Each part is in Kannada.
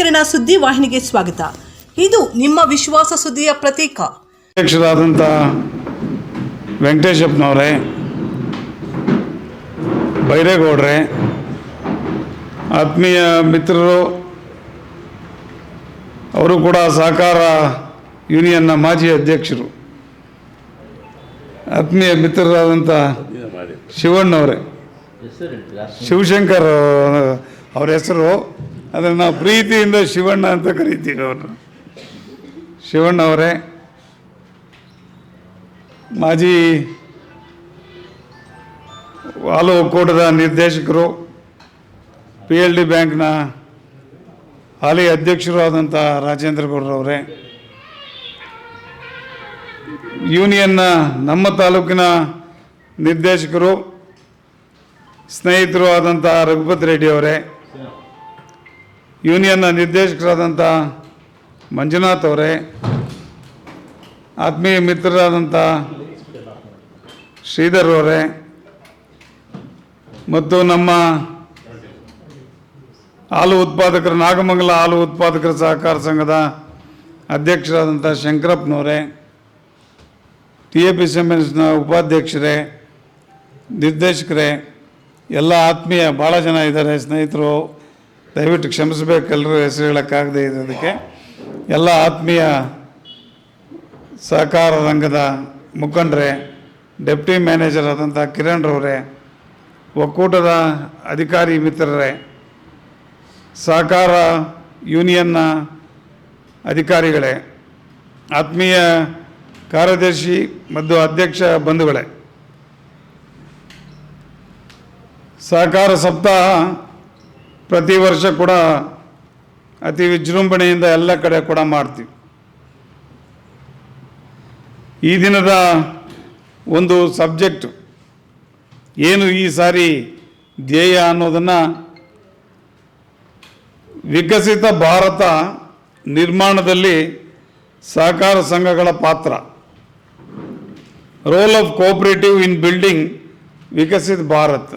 ಕಿರಣ ಸುದ್ದಿ ವಾಹಿನಿಗೆ ಸ್ವಾಗತ. ಇದು ನಿಮ್ಮ ವಿಶ್ವಾಸ ಸುದ್ದಿಯ ಪ್ರತೀಕ. ಅಧ್ಯಕ್ಷರಾದಂಥ ವೆಂಕಟೇಶಪ್ಪನವರೇ, ಬೈರೇಗೌಡ್ರೆ, ಆತ್ಮೀಯ ಮಿತ್ರರು, ಅವರು ಕೂಡ ಸಹಕಾರ ಯೂನಿಯನ್ನ ಮಾಜಿ ಅಧ್ಯಕ್ಷರು. ಆತ್ಮೀಯ ಮಿತ್ರರಾದಂಥ ಶಿವಣ್ಣವರೇ, ಶಿವಶಂಕರ್ ಅವ್ರ ಹೆಸರು ಅದನ್ನು ನಾವು ಪ್ರೀತಿಯಿಂದ ಶಿವಣ್ಣ ಅಂತ ಕರಿತೀವಿ ಅವ್ರನ್ನ ಶಿವಣ್ಣವರೇ ಮಾಜಿ ಹಾಲು ಒಕ್ಕೂಟದ ನಿರ್ದೇಶಕರು ಪಿ ಎಲ್ ಡಿ ಬ್ಯಾಂಕ್ನ ಹಾಲಿ ಅಧ್ಯಕ್ಷರು ಆದಂಥ ರಾಜೇಂದ್ರ ಗೌಡ್ರವರೇ ಯೂನಿಯನ್ನ ನಮ್ಮ ತಾಲೂಕಿನ ನಿರ್ದೇಶಕರು, ಸ್ನೇಹಿತರು ಆದಂಥ ರಘುಪತ್ ರೆಡ್ಡಿ ಅವರೇ ಯೂನಿಯನ್ನ ನಿರ್ದೇಶಕರಾದಂಥ ಮಂಜುನಾಥ್ ಅವರೇ, ಆತ್ಮೀಯ ಮಿತ್ರರಾದಂಥ ಶ್ರೀಧರ್ ಅವರೇ, ಮತ್ತು ನಮ್ಮ ಹಾಲು ಉತ್ಪಾದಕರ, ನಾಗಮಂಗಲ ಹಾಲು ಉತ್ಪಾದಕರ ಸಹಕಾರ ಸಂಘದ ಅಧ್ಯಕ್ಷರಾದಂಥ ಶಂಕರಪ್ಪನವರೇ T A P C M ಎಸ್ನ ಉಪಾಧ್ಯಕ್ಷರೇ, ನಿರ್ದೇಶಕರೇ, ಎಲ್ಲ ಆತ್ಮೀಯ ಭಾಳ ಜನ ಇದ್ದಾರೆ ಸ್ನೇಹಿತರು. ದಯವಿಟ್ಟು ಕ್ಷಮಿಸಬೇಕು ಎಲ್ಲರೂ ಹೆಸರು ಹೇಳೋಕ್ಕಾಗದೇ ಇರೋದಕ್ಕೆ. ಎಲ್ಲ ಆತ್ಮೀಯ ಸಹಕಾರ ರಂಗದ ಮುಖಂಡರೇ, ಡೆಪ್ಟಿ ಮ್ಯಾನೇಜರ್ ಆದಂಥ ಕಿರಣ್ ರವರೇ, ಒಕ್ಕೂಟದ ಅಧಿಕಾರಿ ಮಿತ್ರರೇ, ಸಹಕಾರ ಯೂನಿಯನ್ನ ಅಧಿಕಾರಿಗಳೇ, ಆತ್ಮೀಯ ಕಾರ್ಯದರ್ಶಿ ಮತ್ತು ಅಧ್ಯಕ್ಷ ಬಂಧುಗಳೇ. ಸಹಕಾರ ಸಪ್ತಾಹ ಪ್ರತಿ ವರ್ಷ ಕೂಡ ಅತಿ ವಿಜೃಂಭಣೆಯಿಂದ ಎಲ್ಲ ಕಡೆ ಕೂಡ ಮಾಡ್ತೀವಿ. ಈ ದಿನದ ಒಂದು ಸಬ್ಜೆಕ್ಟ್ ಏನು ಈ ಸಾರಿ ಧ್ಯೇಯ ಅನ್ನೋದನ್ನು ವಿಕಸಿತ ಭಾರತ ನಿರ್ಮಾಣದಲ್ಲಿ ಸಹಕಾರ ಸಂಘಗಳ ಪಾತ್ರ. Role of cooperative in building ವಿಕಸಿತ ಭಾರತ್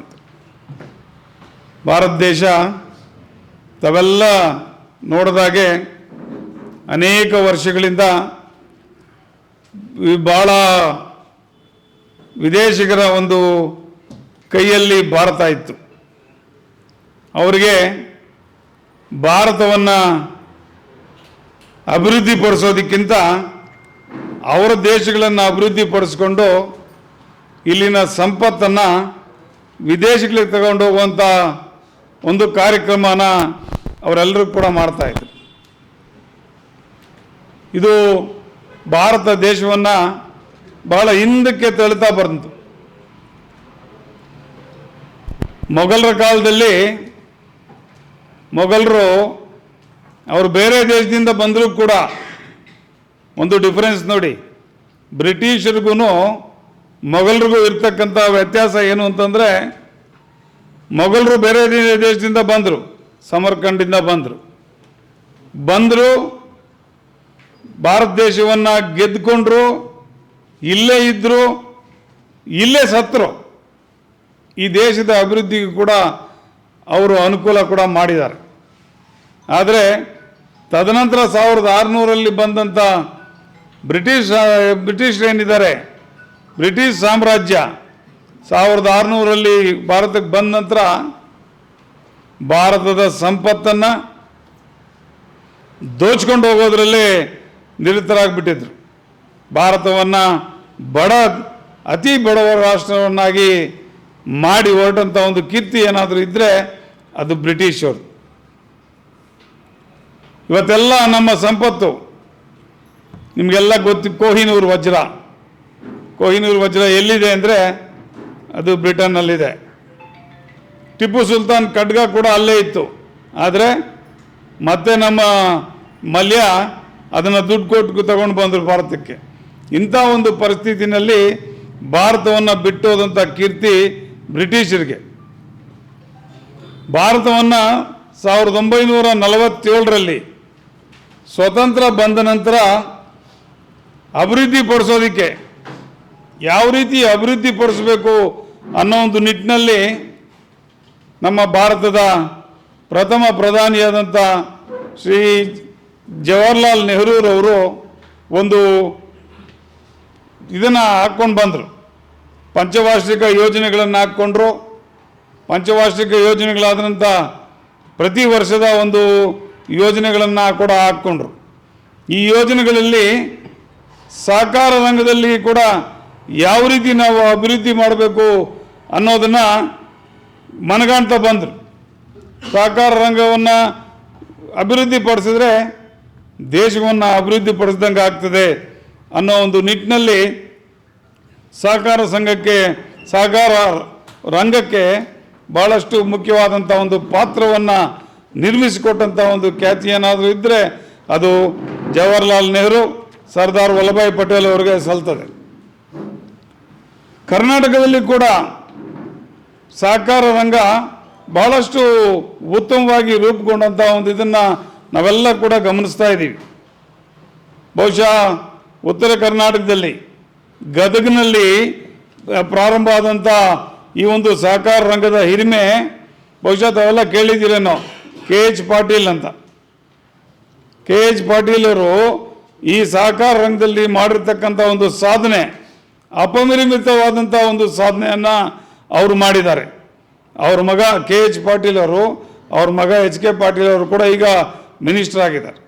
ಭಾರತ ದೇಶ ತಾವೆಲ್ಲ ನೋಡಿದಾಗೆ ಅನೇಕ ವರ್ಷಗಳಿಂದ ಭಾಳ ವಿದೇಶಿಗರ ಒಂದು ಕೈಯಲ್ಲಿ ಭಾರತ ಇತ್ತು. ಅವರಿಗೆ ಭಾರತವನ್ನು ಅಭಿವೃದ್ಧಿಪಡಿಸೋದಕ್ಕಿಂತ ಅವರ ದೇಶಗಳನ್ನು ಅಭಿವೃದ್ಧಿಪಡಿಸ್ಕೊಂಡು ಇಲ್ಲಿನ ಸಂಪತ್ತನ್ನು ವಿದೇಶಗಳಿಗೆ ತಗೊಂಡು ಹೋಗುವಂಥ ಒಂದು ಕಾರ್ಯಕ್ರಮನ ಅವರೆಲ್ಲರೂ ಕೂಡ ಮಾಡ್ತಾ ಇದ್ರು. ಇದು ಭಾರತ ದೇಶವನ್ನು ಬಹಳ ಹಿಂದಕ್ಕೆ ತಳ್ತಾ ಬಂತು. ಮೊಘಲರ ಕಾಲದಲ್ಲಿ ಮೊಘಲರು ಅವರು ಬೇರೆ ದೇಶದಿಂದ ಬಂದರೂ ಕೂಡ ಒಂದು ಡಿಫರೆನ್ಸ್ ನೋಡಿ ಬ್ರಿಟಿಷರಿಗೂ ಮೊಘಲರಿಗೂ ಇರ್ತಕ್ಕಂಥ ವ್ಯತ್ಯಾಸ ಏನು ಅಂತಂದರೆ ಮೊಘಲರು ಬೇರೆ ದೇಶದಿಂದ ಬಂದರು ಸಮರ್ಕಂಡಿಂದ ಬಂದರು. ಬಂದರು, ಭಾರತ ದೇಶವನ್ನು ಗೆದ್ದುಕೊಂಡ್ರು ಇಲ್ಲೇ ಇದ್ದರು ಇಲ್ಲೇ ಸತ್ತರು ಈ ದೇಶದ ಅಭಿವೃದ್ಧಿಗೂ ಕೂಡ ಅವರು ಅನುಕೂಲ ಕೂಡ ಮಾಡಿದ್ದಾರೆ. ಆದರೆ ತದನಂತರ ಸಾವಿರದ ಆರುನೂರಲ್ಲಿ ಬಂದಂಥ ಬ್ರಿಟಿಷ್, ಬ್ರಿಟಿಷರು ಏನಿದ್ದಾರೆ? ಬ್ರಿಟಿಷ್ ಸಾಮ್ರಾಜ್ಯ. ಸಾವಿರದ ಆರುನೂರಲ್ಲಿ ಭಾರತಕ್ಕೆ ಬಂದ ನಂತರ ಭಾರತದ ಸಂಪತ್ತನ್ನು ದೋಚ್ಕೊಂಡು ಹೋಗೋದ್ರಲ್ಲಿ ನಿರತರಾಗಿಬಿಟ್ಟಿದ್ರು. ಭಾರತವನ್ನು ಬಡ, ಅತಿ ಬಡವರ ರಾಷ್ಟ್ರವನ್ನಾಗಿ ಮಾಡಿ ಹೊರಟಂಥ ಒಂದು ಕೀರ್ತಿ ಏನಾದರೂ ಇದ್ದರೆ ಅದು ಬ್ರಿಟಿಷರು. ಇವತ್ತೆಲ್ಲ ನಮ್ಮ ಸಂಪತ್ತು. ನಿಮಗೆಲ್ಲ ಗೊತ್ತು, ಕೋಹಿನೂರು ವಜ್ರ. ಕೋಹಿನೂರು ವಜ್ರ ಎಲ್ಲಿದೆ ಅಂದರೆ ಅದು ಬ್ರಿಟನ್ನಲ್ಲಿದೆ. ಟಿಪ್ಪು ಸುಲ್ತಾನ್ ಖಡ್ಗ ಕೂಡ ಅಲ್ಲೇ ಇತ್ತು. ಆದರೆ ಮತ್ತೆ ನಮ್ಮ ಮಲ್ಯ ಅದನ್ನು ದುಡ್ಡು ಕೊಟ್ಟು ತಗೊಂಡು ಬಂದರು ಭಾರತಕ್ಕೆ. ಇಂಥ ಒಂದು ಪರಿಸ್ಥಿತಿನಲ್ಲಿ ಭಾರತವನ್ನು ಬಿಟ್ಟೋದಂಥ ಕೀರ್ತಿ ಬ್ರಿಟಿಷರಿಗೆ. ಭಾರತವನ್ನು ಸಾವಿರದ ಒಂಬೈನೂರ ನಲವತ್ತೇಳರಲ್ಲಿ ಸ್ವತಂತ್ರ ಬಂದ ನಂತರ ಅಭಿವೃದ್ಧಿಪಡಿಸೋದಕ್ಕೆ ಯಾವ ರೀತಿ ಅಭಿವೃದ್ಧಿಪಡಿಸಬೇಕು ಅನ್ನೋ ಒಂದು ನಿಟ್ಟಿನಲ್ಲಿ ನಮ್ಮ ಭಾರತದ ಪ್ರಥಮ ಪ್ರಧಾನಿಯಾದಂಥ ಶ್ರೀ ಜವಾಹರ್ಲಾಲ್ ನೆಹರೂರವರು ಒಂದು ಇದನ್ನು ಹಾಕ್ಕೊಂಡು ಬಂದರು. ಪಂಚವಾರ್ಷಿಕ ಯೋಜನೆಗಳನ್ನು ಹಾಕ್ಕೊಂಡ್ರು. ಪಂಚವಾರ್ಷಿಕ ಯೋಜನೆಗಳಾದಂಥ ಪ್ರತಿ ವರ್ಷದ ಒಂದು ಯೋಜನೆಗಳನ್ನು ಕೂಡ ಹಾಕ್ಕೊಂಡ್ರು. ಈ ಯೋಜನೆಗಳಲ್ಲಿ ಸಹಕಾರ ರಂಗದಲ್ಲಿ ಕೂಡ ಯಾವ ರೀತಿ ನಾವು ಅಭಿವೃದ್ಧಿ ಮಾಡಬೇಕು ಅನ್ನೋದನ್ನು ಮನಗಾಣ್ತಾ ಬಂದರು. ಸಹಕಾರ ರಂಗವನ್ನು ಅಭಿವೃದ್ಧಿ ಪಡಿಸಿದ್ರೆ ದೇಶವನ್ನು ಅಭಿವೃದ್ಧಿ ಪಡಿಸ್ದಂಗೆ ಆಗ್ತದೆ ಅನ್ನೋ ಒಂದು ನಿಟ್ಟಿನಲ್ಲಿ ಸಹಕಾರ ಸಂಘಕ್ಕೆ, ಸಹಕಾರ ರಂಗಕ್ಕೆ ಭಾಳಷ್ಟು ಮುಖ್ಯವಾದಂಥ ಒಂದು ಪಾತ್ರವನ್ನು ನಿರ್ಮಿಸಿಕೊಟ್ಟಂಥ ಒಂದು ಖ್ಯಾತಿ ಏನಾದರೂ ಇದ್ದರೆ ಅದು ಜವಾಹರ್ಲಾಲ್ ನೆಹರು, ಸರ್ದಾರ್ ವಲ್ಲಭಾಯ್ ಪಟೇಲ್ ಅವರಿಗೆ ಸಲ್ತದೆ. ಕರ್ನಾಟಕದಲ್ಲಿ ಕೂಡ ಸಹಕಾರ ರಂಗ ಬಹಳಷ್ಟು ಉತ್ತಮವಾಗಿ ರೂಪುಗೊಂಡಂಥ ಒಂದು ಇದನ್ನು ನಾವೆಲ್ಲ ಕೂಡ ಗಮನಿಸ್ತಾ ಇದ್ದೀವಿ. ಬಹುಶಃ ಉತ್ತರ ಕರ್ನಾಟಕದಲ್ಲಿ ಗದಗಿನಲ್ಲಿ ಪ್ರಾರಂಭ ಆದಂಥ ಈ ಒಂದು ಸಹಕಾರ ರಂಗದ ಹಿರಿಮೆ ಬಹುಶಃ ತಾವೆಲ್ಲ ಕೇಳಿದ್ದೀರೇನೋ, ಕೆ ಎಚ್ ಪಾಟೀಲ್ ಅಂತ. ಕೆ ಎಚ್ ಪಾಟೀಲ್ ಅವರು ಈ ಸಹಕಾರ ರಂಗದಲ್ಲಿ ಮಾಡಿರ್ತಕ್ಕಂಥ ಒಂದು ಸಾಧನೆ ಅಪರಿಮಿತವಾದಂಥ ಒಂದು ಸಾಧನೆಯನ್ನು ಅವರು ಮಾಡಿದ್ದಾರೆ. ಅವ್ರ ಮಗ ಕೆ ಎಚ್ ಪಾಟೀಲ್ ಅವರು, ಅವ್ರ ಮಗ ಎಚ್ ಕೆ ಪಾಟೀಲ್ ಅವರು ಕೂಡ ಈಗ ಮಿನಿಸ್ಟರ್ ಆಗಿದ್ದಾರೆ.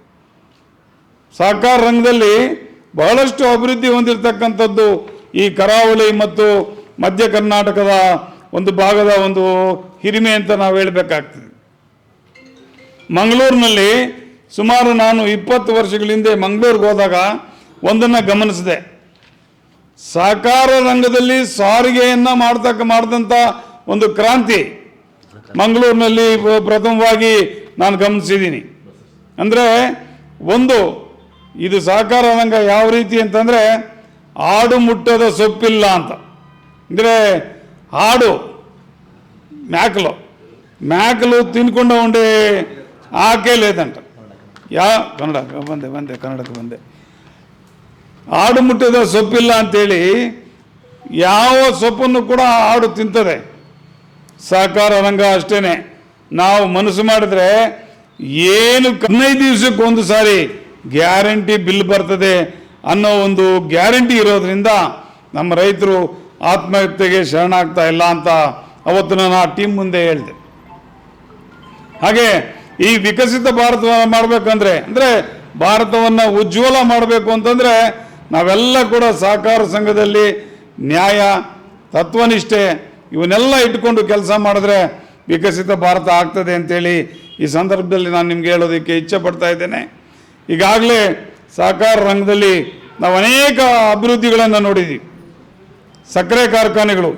ಸಹಕಾರ ರಂಗದಲ್ಲಿ ಬಹಳಷ್ಟು ಅಭಿವೃದ್ಧಿ ಹೊಂದಿರತಕ್ಕಂಥದ್ದು ಈ ಕರಾವಳಿ ಮತ್ತು ಮಧ್ಯ ಕರ್ನಾಟಕದ ಒಂದು ಭಾಗದ ಒಂದು ಹಿರಿಮೆ ಅಂತ ನಾವು ಹೇಳಬೇಕಾಗ್ತದೆ. ಮಂಗಳೂರಿನಲ್ಲಿ ಸುಮಾರು ನಾನು ಇಪ್ಪತ್ತು ವರ್ಷಗಳ ಹಿಂದೆ ಮಂಗಳೂರಿಗೆ ಹೋದಾಗ ಒಂದನ್ನು ಗಮನಿಸಿದೆ. ಸಹಕಾರ ರಂಗದಲ್ಲಿ ಸಾರಿಗೆಯನ್ನು ಮಾಡ್ತಕ್ಕ ಮಾಡಿದಂಥ ಒಂದು ಕ್ರಾಂತಿ ಮಂಗಳೂರಿನಲ್ಲಿ ಪ್ರ- ಪ್ರಥಮವಾಗಿ ನಾನು ಗಮನಿಸಿದ್ದೀನಿ ಅಂದರೆ ಒಂದು ಇದು ಸಹಕಾರ ರಂಗ ಯಾವ ರೀತಿ ಅಂತಂದರೆ ಆಡು ಮುಟ್ಟದ ಸೊಪ್ಪಿಲ್ಲ ಅಂತ ಅಂದರೆ ಆಡು మేకలు మేకలు తినకుండా ఉండే ఆకే లేదంట ಯಾ ಕನ್ನಡ ಬಂದೆ ಬಂದೆ ಕನ್ನಡಕ್ಕೆ ಬಂದೆ ಆಡು ಮುಟ್ಟಿದ ಸೊಪ್ಪಿಲ್ಲ ಅಂತೇಳಿ ಯಾವ ಸೊಪ್ಪನ್ನು ಕೂಡ ಆಡು ತಿಂತದೆ ಸಹಕಾರ ರಂಗ ಅಷ್ಟೇ ನಾವು ಮನಸ್ಸು ಮಾಡಿದ್ರೆ ಏನು ಹದಿನೈದು ದಿವಸಕ್ಕೆ ಒಂದು ಸಾರಿ ಗ್ಯಾರಂಟಿ ಬಿಲ್ ಬರ್ತದೆ ಅನ್ನೋ ಒಂದು ಗ್ಯಾರಂಟಿ ಇರೋದ್ರಿಂದ ನಮ್ಮ ರೈತರು ಆತ್ಮಹತ್ಯೆಗೆ ಶರಣಾಗ್ತಾ ಇಲ್ಲ ಅಂತ ಅವತ್ತು ನಾನು ಆ ಟೀಮ್ ಮುಂದೆ ಹೇಳಿದೆ. ಹಾಗೆ ಈ ವಿಕಸಿತ ಭಾರತವನ್ನು ಮಾಡಬೇಕಂದ್ರೆ, ಅಂದರೆ ಭಾರತವನ್ನು ಉಜ್ವಲ ಮಾಡಬೇಕು ಅಂತಂದರೆ ನಾವೆಲ್ಲ ಕೂಡ ಸಹಕಾರ ಸಂಘದಲ್ಲಿ ನ್ಯಾಯ, ತತ್ವನಿಷ್ಠೆ ಇವನ್ನೆಲ್ಲ ಇಟ್ಕೊಂಡು ಕೆಲಸ ಮಾಡಿದ್ರೆ ವಿಕಸಿತ ಭಾರತ ಆಗ್ತದೆ ಅಂತೇಳಿ ಈ ಸಂದರ್ಭದಲ್ಲಿ ನಾನು ನಿಮ್ಗೆ ಹೇಳೋದಕ್ಕೆ ಇಚ್ಛೆ ಪಡ್ತಾ ಇದ್ದೇನೆ. ಈಗಾಗಲೇ ಸಹಕಾರ ರಂಗದಲ್ಲಿ ನಾವು ಅನೇಕ ಅಭಿವೃದ್ಧಿಗಳನ್ನು ನೋಡಿದ್ದೀವಿ ಸಕ್ಕರೆ ಕಾರ್ಖಾನೆಗಳು,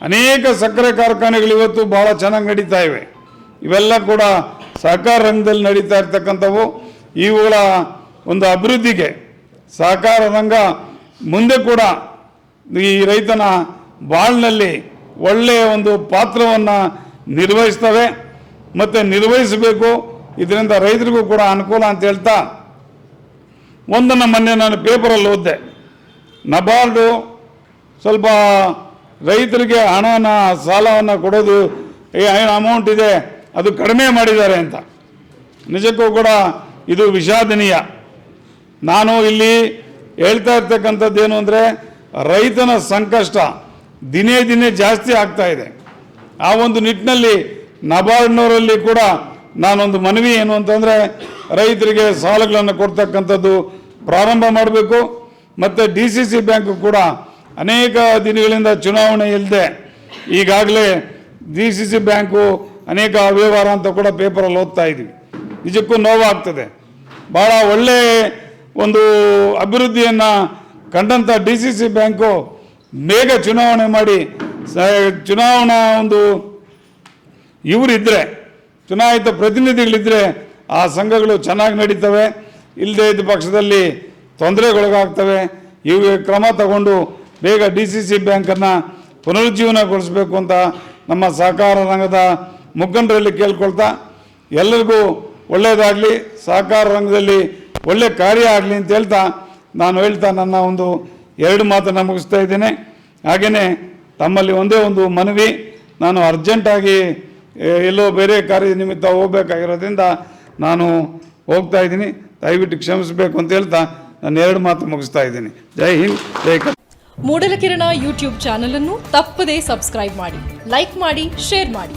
ಅನೇಕ ಸಕ್ಕರೆ ಕಾರ್ಖಾನೆಗಳು ಇವತ್ತು ಭಾಳ ಚೆನ್ನಾಗಿ ನಡೀತಾ ಇವೆ. ಇವೆಲ್ಲ ಕೂಡ ಸಹಕಾರ ರಂಗದಲ್ಲಿ ನಡೀತಾ ಇರ್ತಕ್ಕಂಥವು ಇವುಗಳ ಒಂದು ಅಭಿವೃದ್ಧಿಗೆ ಸಹಕಾರ ರಂಗ ಮುಂದೆ ಕೂಡ ಈ ರೈತನ ಬಾಳ್ನಲ್ಲಿ ಒಳ್ಳೆಯ ಒಂದು ಪಾತ್ರವನ್ನು ನಿರ್ವಹಿಸ್ತವೆ. ಮತ್ತು ನಿರ್ವಹಿಸಬೇಕು. ಇದರಿಂದ ರೈತರಿಗೂ ಕೂಡ ಅನುಕೂಲ ಅಂತ ಹೇಳ್ತಾ ಒಂದನ್ನು ಮೊನ್ನೆ ನಾನು ಪೇಪರಲ್ಲಿ ಓದಿದೆ. ನಬಾರ್ಡು ಸ್ವಲ್ಪ ರೈತರಿಗೆ ಹಣನ, ಸಾಲವನ್ನು ಕೊಡೋದು ಏನು ಅಮೌಂಟ್ ಇದೆ, ಅದು ಕಡಿಮೆ ಮಾಡಿದ್ದಾರೆ ಅಂತ. ನಿಜಕ್ಕೂ ಕೂಡ ಇದು ವಿಷಾದನೀಯ. ನಾನು ಇಲ್ಲಿ ಹೇಳ್ತಾ ಇರ್ತಕ್ಕಂಥದ್ದು ಏನು ಅಂದರೆ ರೈತನ ಸಂಕಷ್ಟ ದಿನೇ ದಿನೇ ಜಾಸ್ತಿ ಆಗ್ತಾ ಇದೆ. ಆ ಒಂದು ನಿಟ್ಟಿನಲ್ಲಿ ನಬಾರ್ಡ್ನವರಲ್ಲಿ ಕೂಡ ನಾನೊಂದು ಮನವಿ ಏನು ಅಂತಂದರೆ ರೈತರಿಗೆ ಸಾಲಗಳನ್ನು ಕೊಡ್ತಕ್ಕಂಥದ್ದು ಪ್ರಾರಂಭ ಮಾಡಬೇಕು. ಮತ್ತು ಡಿ ಸಿ ಸಿ ಬ್ಯಾಂಕು ಕೂಡ ಅನೇಕ ದಿನಗಳಿಂದ ಚುನಾವಣೆ ಇಲ್ಲದೆ ಈಗಾಗಲೇ ಡಿ ಸಿ ಸಿ ಬ್ಯಾಂಕು ಅನೇಕ ಅವ್ಯವಹಾರ ಅಂತ ಕೂಡ ಪೇಪರಲ್ಲಿ ಓದ್ತಾ ಇದ್ದೀವಿ ನಿಜಕ್ಕೂ ನೋವಾಗ್ತದೆ. ಭಾಳ ಒಳ್ಳೆ ಒಂದು ಅಭಿವೃದ್ಧಿಯನ್ನು ಕಂಡಂಥ ಡಿ ಸಿ ಸಿ ಬ್ಯಾಂಕು ಬೇಗ ಚುನಾವಣೆ ಮಾಡಿ, ಸ, ಚುನಾವಣಾ ಒಂದು ಇವರಿದ್ದರೆ ಚುನಾಯಿತ ಪ್ರತಿನಿಧಿಗಳಿದ್ದರೆ ಆ ಸಂಘಗಳು ಚೆನ್ನಾಗಿ ನಡೀತವೆ. ಇಲ್ಲದೇ ಇದ್ದ ಪಕ್ಷದಲ್ಲಿ ತೊಂದರೆಗೊಳಗಾಗ್ತವೆ. ಇವು ಕ್ರಮ ತಗೊಂಡು ಬೇಗ ಡಿ ಸಿ ಸಿ ಬ್ಯಾಂಕನ್ನು ಪುನರುಜ್ಜೀವನಗೊಳಿಸಬೇಕು ಅಂತ ನಮ್ಮ ಸಹಕಾರ ರಂಗದ ಮುಖಂಡರಲ್ಲಿ ಕೇಳ್ಕೊಳ್ತಾ ಎಲ್ಲರಿಗೂ ಒಳ್ಳೆಯದಾಗಲಿ ಸಹಕಾರ ರಂಗದಲ್ಲಿ ಒಳ್ಳೆ ಕಾರ್ಯ ಆಗಲಿ ಅಂತ ಹೇಳ್ತಾ ನಾನು ಹೇಳ್ತಾ ನನ್ನ ಒಂದು ಎರಡು ಮಾತನ್ನು ಮುಗಿಸ್ತಾ ಇದ್ದೇನೆ. ಹಾಗೆಯೇ ತಮ್ಮಲ್ಲಿ ಒಂದೇ ಒಂದು ಮನವಿ, ನಾನು ಅರ್ಜೆಂಟಾಗಿ ಎಲ್ಲೋ ಬೇರೆ ಕಾರ್ಯ ನಿಮಿತ್ತ ಹೋಗಬೇಕಾಗಿರೋದ್ರಿಂದ ನಾನು ಹೋಗ್ತಾ ಇದ್ದೀನಿ. ದಯವಿಟ್ಟು ಕ್ಷಮಿಸಬೇಕು ಅಂತ ಹೇಳ್ತಾ ನಾನು ಎರಡು ಮಾತು ಮುಗಿಸ್ತಾ ಇದ್ದೀನಿ. ಜೈ ಹಿಂದ್, ಜೈ ಕ ಮೂಡಲಕಿರಣ ಯೂಟ್ಯೂಬ್ ಚಾನಲನ್ನು ತಪ್ಪದೇ ಸಬ್ಸ್ಕ್ರೈಬ್ ಮಾಡಿ, ಲೈಕ್ ಮಾಡಿ, ಶೇರ್ ಮಾಡಿ.